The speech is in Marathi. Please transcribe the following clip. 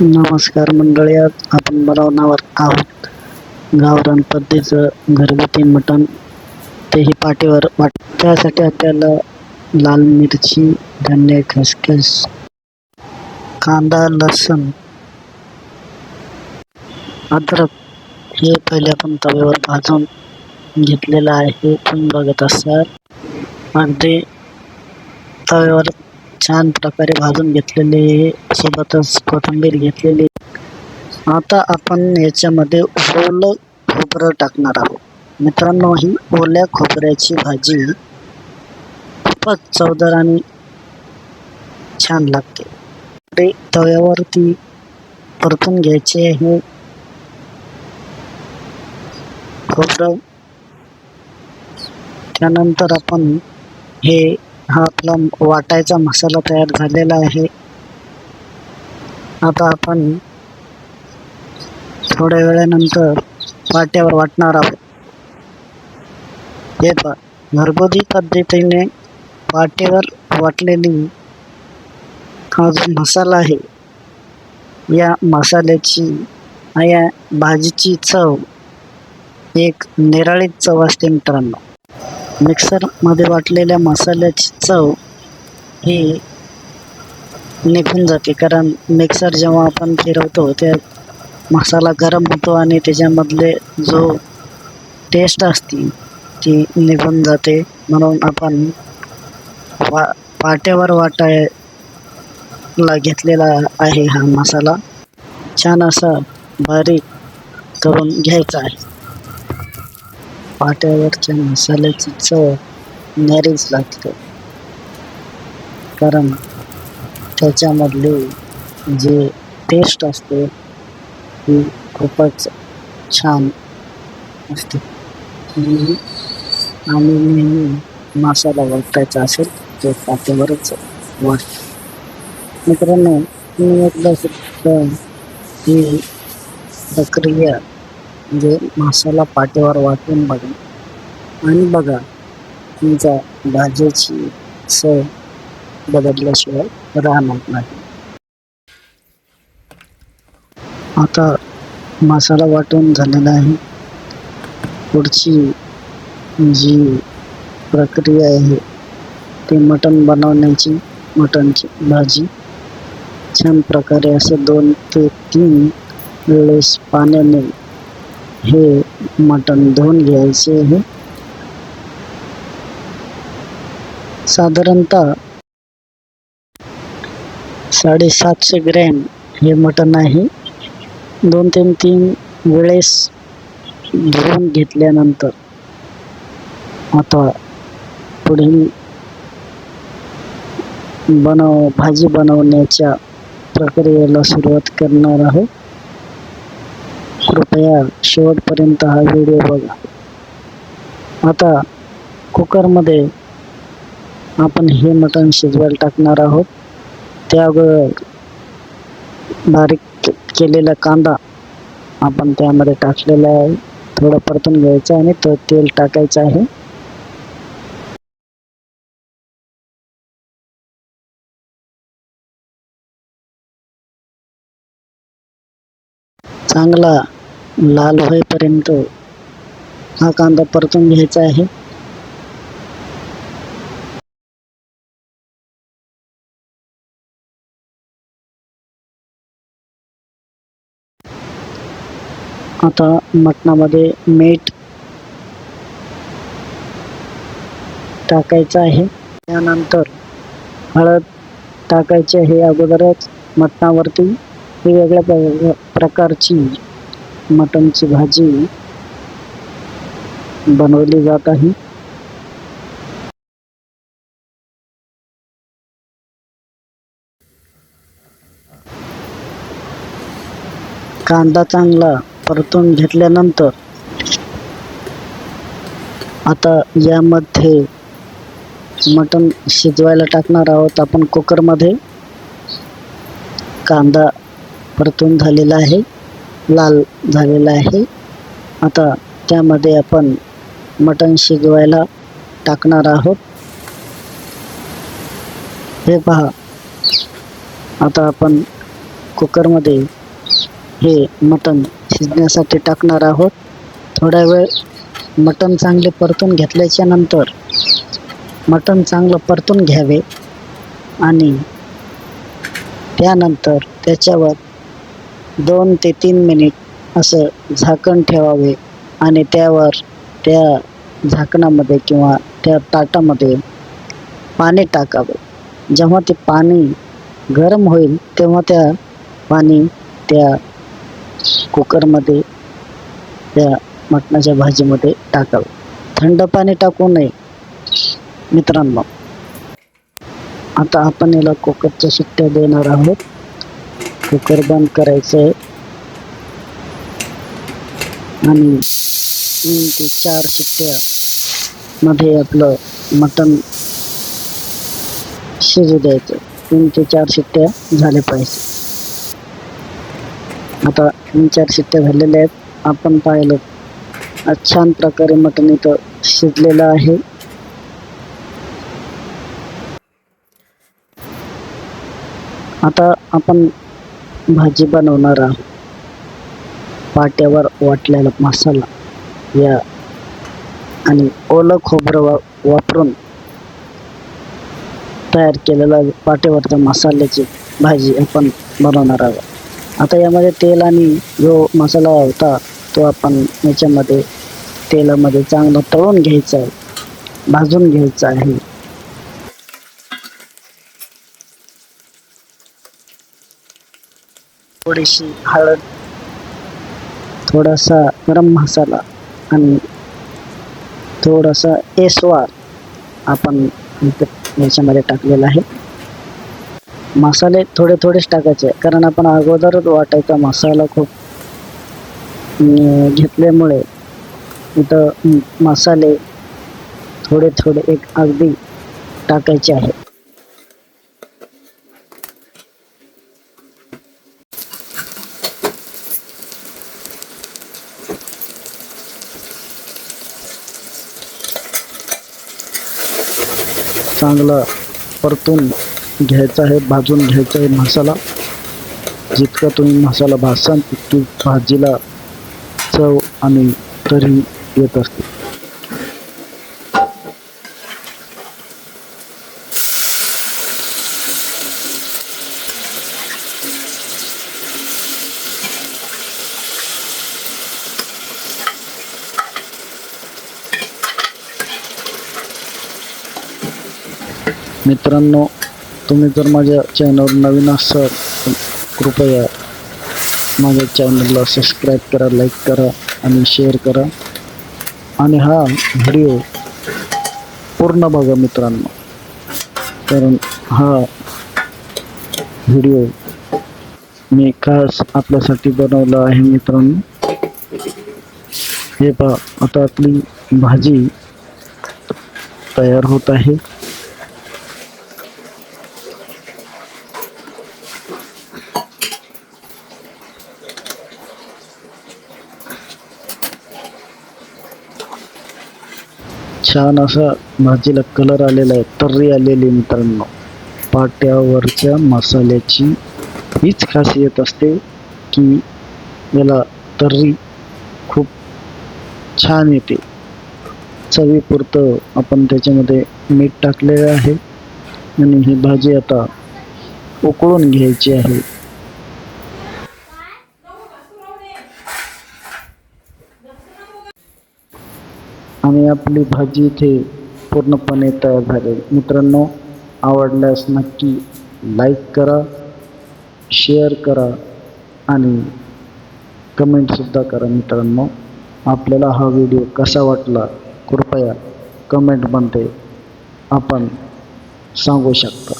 नमस्कार मंडळी आज आपण बनवणार आहोत गावरान पद्धतीचं घरगुती मटण. तेही पाठीवर वाट. त्यासाठी आपल्याला लाल मिरची धने खसखस कांदा लसूण अद्रक हे पहिले आपण तव्यावर भाजून घेतलेलं आहे. तुम्ही बघत असाल. अगदी तव्यावर छान प्रकारे भाजून घेतलेले सोबतच कोथिंबीर घेतलेली आता आपण याच्यामध्ये ओलं खोबरं टाकणार आहोत. मित्रांनो ही ओल्या खोबऱ्याची भाजी खूपच चवदार आणि छान लागते. ते तव्यावरती परतून घ्यायचे हे खोबरं. त्यानंतर आपण हे हा आपला वाटायचा मसाला तयार झालेला आहे. आता आपण थोड्या वेळानंतर वाट्यावर वाटणार आहोत. हे पहा घरगुती पद्धतीने वाटेवर वाटलेली हा जो मसाला आहे या मसाल्याची या भाजीची चव एक निराळीच चव असते मित्रांनो. मिक्सरमध्ये वाटलेल्या मसाल्याची चव ही निघून जाते. कारण मिक्सर जेव्हा आपण फिरवतो त्या मसाला गरम होतो आणि त्याच्यामधले जो टेस्ट असते ती निघून जाते. म्हणून आपण वा पाट्यावर वाटायला घेतलेला आहे हा मसाला. छान असा बारीक करून घ्यायचा आहे. पाट्यावरच्या मसाल्याची चव न्यारीच लागते. कारण त्याच्यामधले जे टेस्ट असते ती खूपच छान असते. आम्ही नेहमी मसाला वाटायचा असेल तर पाट्यावरच वाट मित्रांनो मी एकदा सुद्धा ही प्रक्रिया म्हणजे मसाला पाट्यावर वाटून बघा. आणि बघा तुमच्या भाजीची चव बदलल्याशिवाय राहणार नाही. आता मसाला वाटून झालेला आहे. पुढची जी प्रक्रिया आहे ते मटण बनवण्याची मटणची भाजी. छान प्रकारे असे दोन ते तीन वेळेस पाण्याने हे मटण धुवून घ्यायचे आहे. साधारणतः साडेसातशे ग्रॅम हे मटण आहे. दोन तीन तीन वेळेस धुवून घेतल्यानंतर आता पुढील बनव भाजी बनवण्याच्या प्रक्रियेला सुरुवात करणार आहोत. कृपया शेवटपर्यंत हा व्हिडिओ बघा. आता कुकरमध्ये आपण हे मटण शिजवायला टाकणार आहोत. त्या अगोदर बारीक केलेला कांदा आपण त्यामध्ये टाकलेला आहे. थोडं परतून घ्यायचं आणि तो तेल टाकायचं आहे. चांगला लाल होईपर्यंत हा कांदा परतून घ्यायचा आहे. आता मटणामध्ये मीठ टाकायचं आहे. त्यानंतर हळद टाकायची आहे. अगोदरच मटणावरती वेगवेगळ्या प्रकारची मटनची भाजी बनवली जात आहे. कांदा चांगला परतून घेतल्यानंतर आता यामध्ये मटण शिजवायला टाकणार आहोत आपण कुकरमध्ये. कांदा परतून झालेला आहे. लाल झालेला आहे. आता त्यामध्ये आपण मटण शिजवायला टाकणार आहोत. हे पहा. आता आपण कुकरमध्ये हे मटण शिजण्यासाठी टाकणार आहोत. थोडा वेळ मटण चांगले परतून घेतल्याच्या नंतर मटण चांगलं परतून घ्यावे आणि त्यानंतर त्याच्यावर दोन ते तीन मिनिट असं झाकण ठेवावे आणि त्यावर त्या झाकणामध्ये किंवा त्या ताटामध्ये पाणी टाकावे. जेव्हा ते पाणी गरम होईल तेव्हा त्या पाणी त्या कुकरमध्ये त्या मटणाच्या भाजीमध्ये टाकावे. थंड पाणी टाकू नये मित्रांनो. आता आपण याला कुकरच्या शिट्ट्या देणार आहोत. कुकर बंद करायचं आहे आणि तीन ते चार शिट्ट्या मध्ये आपलं मटण शिजू द्यायचं. तीन ते चार शिट्ट्या झाल्या पाहिजे. आता तीन चार शिट्ट्या झालेल्या आहेत. आपण पाहिलं छान प्रकारे मटण इथं शिजलेलं आहे. आता आपण भाजी बनवणारा पाट्यावर वाटलेला मसाला या आणि ओलं खोबरं वा वापरून तयार केलेला पाट्यावरच्या मसाल्याची भाजी आपण बनवणार आहोत. आता यामध्ये तेल आणि जो मसाला होता तो आपण याच्यामध्ये तेलामध्ये चांगला तळून घ्यायचा आहे भाजून घ्यायचा आहे. थोडीशी हळद थोडासा गरम मसाला आणि थोडासा एसवार आपण याच्यामध्ये टाकलेला आहे. मसाले थोडे थोडेच टाकायचे कारण आपण अगोदरच वाटायचा मसाला खूप घेतल्यामुळे इथं मसाले थोडे थोडे एक अगदी टाकायचे आहे चांगला परतून घ्यायचा आहे भाजून घ्यायचा आहे मसाला. जितका तुम्ही मसाला भाजसान तितकी भाजीला चव आणि तरी येत असते. मित्रांनो तुम्ही जर माझ्या चॅनलवर नवीन असाल कृपया माझ्या चॅनलला सबस्क्राईब करा लाईक करा आणि शेअर करा. आणि हा व्हिडिओ पूर्ण बघा मित्रांनो. कारण हा व्हिडिओ मी खास आपल्यासाठी बनवला आहे मित्रांनो. हे पहा आता आपली भाजी तयार होत आहे. छान असा भाजीला कलर आलेला आहे तर्री आलेली मित्रांनो. पाट्यावरच्या मसाल्याची हीच खासियत असते की याला तर्री खूप छान येते. चवीपुरतं आपण त्याच्यामध्ये मीठ टाकलेलं आहे आणि ही भाजी आता उकळून घ्यायची आहे. आणि आपली भाजी इथे पूर्णपणे तयार झाली. मित्रांनो आवडल्यास नक्की लाईक करा शेअर करा आणि कमेंटसुद्धा करा मित्रांनो. आपल्याला हा व्हिडिओ कसा वाटला कृपया कमेंटमध्ये आपण सांगू शकता.